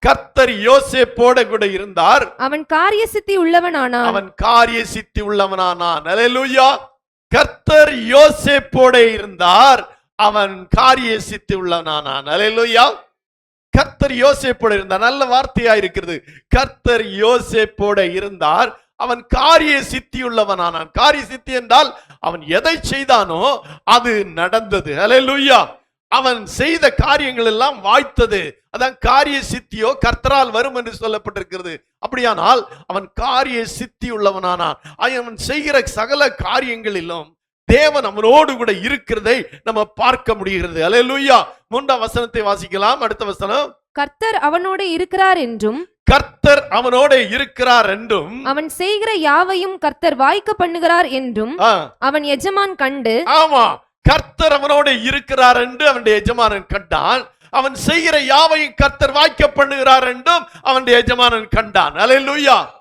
கர்த்தர் யோசேப்போட கூட இருந்தார். அவன் காரிய சித்தி உள்ளவனானான். அவன் காரிய சித்தி உள்ளவனானான். அல்லேலூயா கர்த்தர் யோசேப்போட இருந்தார். அவன் காரிய சித்தி உள்ளவனானான். அல்லேலூயா கர்த்தர் யோசேப்போட இருந்தார். நல்ல வார்த்தையா இருக்கிறது. கர்த்தர் யோசேப்போட இருந்தார். அவன் காரிய சித்தி உள்ளவனானான். காரிய சித்தி என்றால் அவன் எதை செய்தானோ அது நடந்தது. அல்லேலூயா அவன் செய்த காரியங்கள் எல்லாம் வாய்த்தது. அதான் காரிய சித்தியோ கர்த்தரால் வரும் என்று சொல்லப்பட்டிருக்கிறது. அப்படியானால் அவன் காரிய சித்தி உள்ளவனானான். அவன் செய்கிற சகல காரியங்களிலும் தேவன் அவனோடு கூட இருக்கிறதை நம்ம பார்க்க முடிகிறது. அல்லேலூயா மூன்றாம் வசனத்தை வாசிக்கலாம். அடுத்த வசனம். கர்த்தர் அவனோடு இருக்கிறார் என்றும் கர்த்தர் அவனோட இருக்கிறார் என்றும் அவன் செய்கிற யாவையும் கர்த்தர் வாய்க்க பண்ணுகிறார் என்றும் அவன் எஜமான் கண்டு ஆமா. கர்த்தர் அவனோட இருக்கிறார் என்று அவனுடைய எஜமானன் கண்டான். அவன் செய்கிற யாவையும் கர்த்தர் வாய்க்க பண்ணுகிறார் என்றும் அவனுடைய எஜமானன் கண்டான். அல்லேலூயா